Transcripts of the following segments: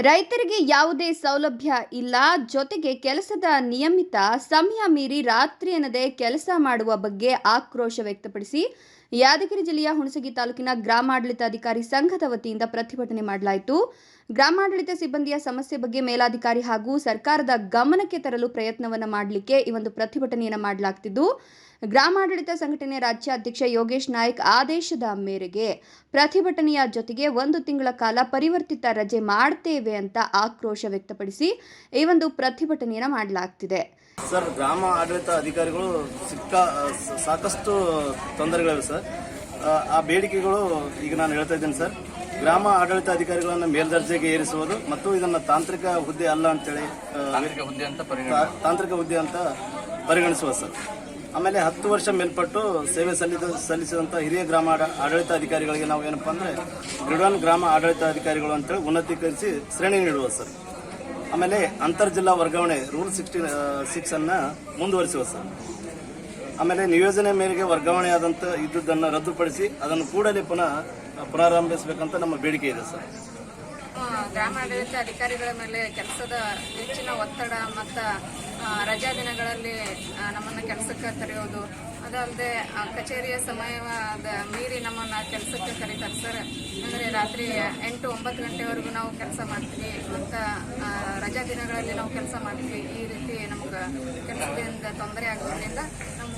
ರೈತರಿಗೆ ಯಾವುದೇ ಸೌಲಭ್ಯ ಇಲ್ಲ. ಜೊತೆಗೆ ಕೆಲಸದ ನಿಯಮಿತ ಸಮಯ ಮೀರಿ ರಾತ್ರಿ ಎನ್ನದೇ ಕೆಲಸ ಮಾಡುವ ಬಗ್ಗೆ ಆಕ್ರೋಶ ವ್ಯಕ್ತಪಡಿಸಿ ಯಾದಗಿರಿ ಜಿಲ್ಲೆಯ ಹುಣಸಗಿ ತಾಲೂಕಿನ ಗ್ರಾಮಾಡಳಿತಾಧಿಕಾರಿ ಸಂಘದ ವತಿಯಿಂದ ಪ್ರತಿಭಟನೆ ಮಾಡಲಾಯಿತು. ಗ್ರಾಮಾಡಳಿತ ಸಿಬ್ಬಂದಿಯ ಸಮಸ್ಯೆ ಬಗ್ಗೆ ಮೇಲಾಧಿಕಾರಿ ಹಾಗೂ ಸರ್ಕಾರದ ಗಮನಕ್ಕೆ ತರಲು ಪ್ರಯತ್ನವನ್ನು ಮಾಡಲಿಕ್ಕೆ ಈ ಒಂದು ಪ್ರತಿಭಟನೆಯನ್ನು ಮಾಡಲಾಗ್ತಿದ್ದು, ಗ್ರಾಮಾಡಳಿತ ಸಂಘಟನೆ ರಾಜ್ಯಾಧ್ಯಕ್ಷ ಯೋಗೇಶ್ ನಾಯ್ಕ್ ಆದೇಶದ ಮೇರೆಗೆ ಪ್ರತಿಭಟನೆಯ ಜೊತೆಗೆ ಒಂದು ತಿಂಗಳ ಕಾಲ ಪರಿವರ್ತಿತ ರಜೆ ಮಾಡ್ತೇವೆ ಅಂತ ಆಕ್ರೋಶ ವ್ಯಕ್ತಪಡಿಸಿ ಈ ಒಂದು ಪ್ರತಿಭಟನೆಯನ್ನು ಮಾಡಲಾಗ್ತಿದೆ. ಸರ್ ಗ್ರಾಮ ಆಡಳಿತ ಅಧಿಕಾರಿಗಳು ಸಿಕ್ಕ ಸಾಕಷ್ಟು ತೊಂದರೆಗಳಿವೆ ಸರ್. ಆ, ಬೇಡಿಕೆಗಳು ಈಗ ನಾನು ಹೇಳ್ತಾ ಇದ್ದೀನಿ ಸರ್. ಗ್ರಾಮ ಆಡಳಿತ ಅಧಿಕಾರಿಗಳನ್ನು ಮೇಲ್ದರ್ಜೆಗೆ ಏರಿಸುವುದು ಮತ್ತು ಇದನ್ನ ತಾಂತ್ರಿಕ ಹುದ್ದೆ ಅಲ್ಲ ಅಂತೇಳಿ ತಾಂತ್ರಿಕ ಹುದ್ದೆ ಅಂತ ತಾಂತ್ರಿಕ ಹುದ್ದೆ ಅಂತ ಪರಿಗಣಿಸುವ ಸರ್. ಆಮೇಲೆ ಹತ್ತು ವರ್ಷ ಮೇಲ್ಪಟ್ಟು ಸೇವೆ ಸಲ್ಲಿದ ಸಲ್ಲಿಸಿದಂಥ ಹಿರಿಯ ಗ್ರಾಮ ಆಡ- ಆಡಳಿತ ಅಧಿಕಾರಿಗಳಿಗೆ ನಾವು ಏನಪ್ಪಾ ಅಂದ್ರೆ ಗ್ರಿಡನ್ ಗ್ರಾಮ ಆಡಳಿತ ಅಧಿಕಾರಿಗಳು ಅಂತೇಳಿ ಉನ್ನತೀಕರಿಸಿ ಶ್ರೇಣಿ ನೀಡುವ ಸರ್. ಆಮೇಲೆ ಅಂತರ್ಜಿಲ್ಲಾ ವರ್ಗಾವಣೆ ರೂಲ್ ಸಿಕ್ಸ್ಟಿ ಸಿಕ್ಸ್ ಅನ್ನ ಮುಂದುವರಿಸುವ ಸರ್. ಆಮೇಲೆ ನಿಯೋಜನೆ ಮೇರೆಗೆ ವರ್ಗಾವಣೆ ಆದಂಥ ಇದ್ದದ್ದನ್ನು ರದ್ದುಪಡಿಸಿ ಅದನ್ನು ಕೂಡಲೇ ಪುನಃ ಪುನರಾರಂಭಿಸಬೇಕಂತ ನಮ್ಮ ಬೇಡಿಕೆ ಇದೆ ಸರ್. ಗ್ರಾಮಾಡಳಿತ ಅಧಿಕಾರಿಗಳ ಮೇಲೆ ಕೆಲಸದ ಹೆಚ್ಚಿನ ಒತ್ತಡ ಮತ್ತು ರಜಾ ದಿನಗಳಲ್ಲಿ ನಮ್ಮನ್ನು ಕೆಲಸಕ್ಕೆ ಕರೆಯೋದು. ಅದಲ್ಲದೆ ಕಚೇರಿಯ ಸಮಯದ ಮೀರಿ ನಮ್ಮನ್ನು ಕೆಲಸಕ್ಕೆ ಕರೀತಾರೆ ಸರ್. ಅಂದರೆ ರಾತ್ರಿ ಎಂಟು ಒಂಬತ್ತು ಗಂಟೆವರೆಗೂ ನಾವು ಕೆಲಸ ಮಾಡ್ತೀವಿ. ಮತ್ತು ರಜಾ ದಿನಗಳಲ್ಲಿ ನಾವು ಕೆಲಸ ಮಾಡ್ತೀವಿ. ಈ ರೀತಿ ನಮ್ಗೆ ಕೆಲಸದಿಂದ ತೊಂದರೆ ಆಗೋದ್ರಿಂದ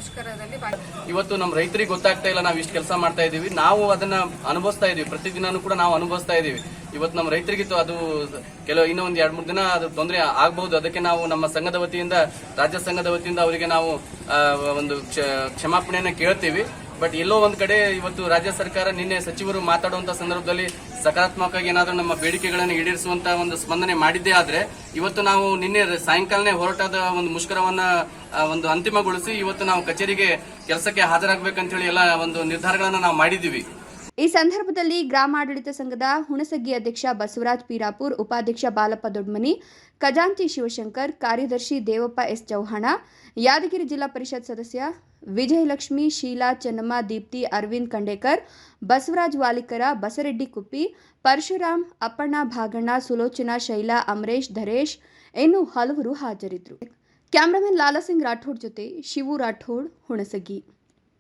ಮುಷ್ಕರದಲ್ಲಿ ಇವತ್ತು ನಮ್ಮ ರೈತರಿಗೆ ಗೊತ್ತಾಗ್ತಾ ಇಲ್ಲ ನಾವು ಇಷ್ಟು ಕೆಲಸ ಮಾಡ್ತಾ ಇದೀವಿ. ನಾವು ಅದನ್ನ ಅನುಭವಿಸ್ತಾ ಇದೀವಿ. ಪ್ರತಿದಿನಾನು ಕೂಡ ನಾವು ಅನುಭವಿಸ್ತಾ ಇದೀವಿ. ಇವತ್ತು ನಮ್ಮ ರೈತರಿಗೆ ಅದು ಕೆಲವು ಇನ್ನೂ ಒಂದ್ ಎರಡ್ ಮೂರು ದಿನ ಅದು ತೊಂದರೆ ಆಗಬಹುದು ಅದಕ್ಕೆ ನಾವು ನಮ್ಮ ಸಂಘದ ವತಿಯಿಂದ, ರಾಜ್ಯ ಸಂಘದ ವತಿಯಿಂದ ಅವರಿಗೆ ನಾವು ಒಂದು ಕ್ಷ- ಕ್ಷಮಾಪಣೆಯನ್ನ ಕೇಳ್ತೀವಿ. ಬಟ್ ಎಲ್ಲೋ ಒಂದ್ ಕಡೆ ಇವತ್ತು ರಾಜ್ಯ ಸರ್ಕಾರ ನಿನ್ನೆ ಸಚಿವರು ಮಾತಾಡುವಂತ ಸಂದರ್ಭದಲ್ಲಿ ಸಕಾರಾತ್ಮಕವಾಗಿ ಏನಾದರೂ ನಮ್ಮ ಬೇಡಿಕೆಗಳನ್ನು ಈಡೇರಿಸುವಂತ ಒಂದು ಸ್ಪಂದನೆ ಮಾಡಿದ್ದೇ ಆದ್ರೆ ಇವತ್ತು ನಾವು ನಿನ್ನೆ ಸಾಯಂಕಾಲನೇ ಹೊರಟಾದ ಒಂದು ಮುಷ್ಕರವನ್ನ ಒಂದು ಅಂತಿಮಗೊಳಿಸಿ ಇವತ್ತು ನಾವು ಕಚೇರಿಗೆ ಕೆಲಸಕ್ಕೆ ಹಾಜರಾಗಬೇಕಂತ ಹೇಳಿ ಎಲ್ಲ ಒಂದು ನಿರ್ಧಾರಗಳನ್ನ ನಾವು ಮಾಡಿದ್ದೀವಿ. ಈ ಸಂದರ್ಭದಲ್ಲಿ ಗ್ರಾಮಾಡಳಿತ ಸಂಘದ ಹುಣಸಗಿ ಅಧ್ಯಕ್ಷ ಬಸವರಾಜ್ ಪೀರಾಪುರ್, ಉಪಾಧ್ಯಕ್ಷ ಬಾಲಪ್ಪ ದೊಡ್ಮನಿ, ಖಜಾಂಚಿ ಶಿವಶಂಕರ್, ಕಾರ್ಯದರ್ಶಿ ದೇವಪ್ಪ ಎಸ್ ಚೌಹಾಣ, ಯಾದಗಿರಿ ಜಿಲ್ಲಾ ಪರಿಷತ್ ಸದಸ್ಯ ವಿಜಯಲಕ್ಷ್ಮಿ, ಶೀಲಾ ಚೆನ್ನಮ್ಮ, ದೀಪ್ತಿ ಅರವಿಂದ್ ಖಂಡೇಕರ್, ಬಸವರಾಜ್ ವಾಲಿಕರ, ಬಸರೆಡ್ಡಿ ಕುಪ್ಪಿ, ಪರಶುರಾಮ್, ಅಪ್ಪಣ್ಣ ಭಾಗಣ್ಣ, ಸುಲೋಚನಾ, ಶೈಲಾ, ಅಮರೇಶ್, ಧರೇಶ್ ಇನ್ನು ಹಲವರು ಹಾಜರಿದ್ದರು. ಕ್ಯಾಮ್ರಾಮನ್ ಲಾಲಾಸಿಂಗ್ ರಾಠೋಡ್ ಜೊತೆ ಶಿವು ರಾಠೋಡ್, ಹುಣಸಗಿ.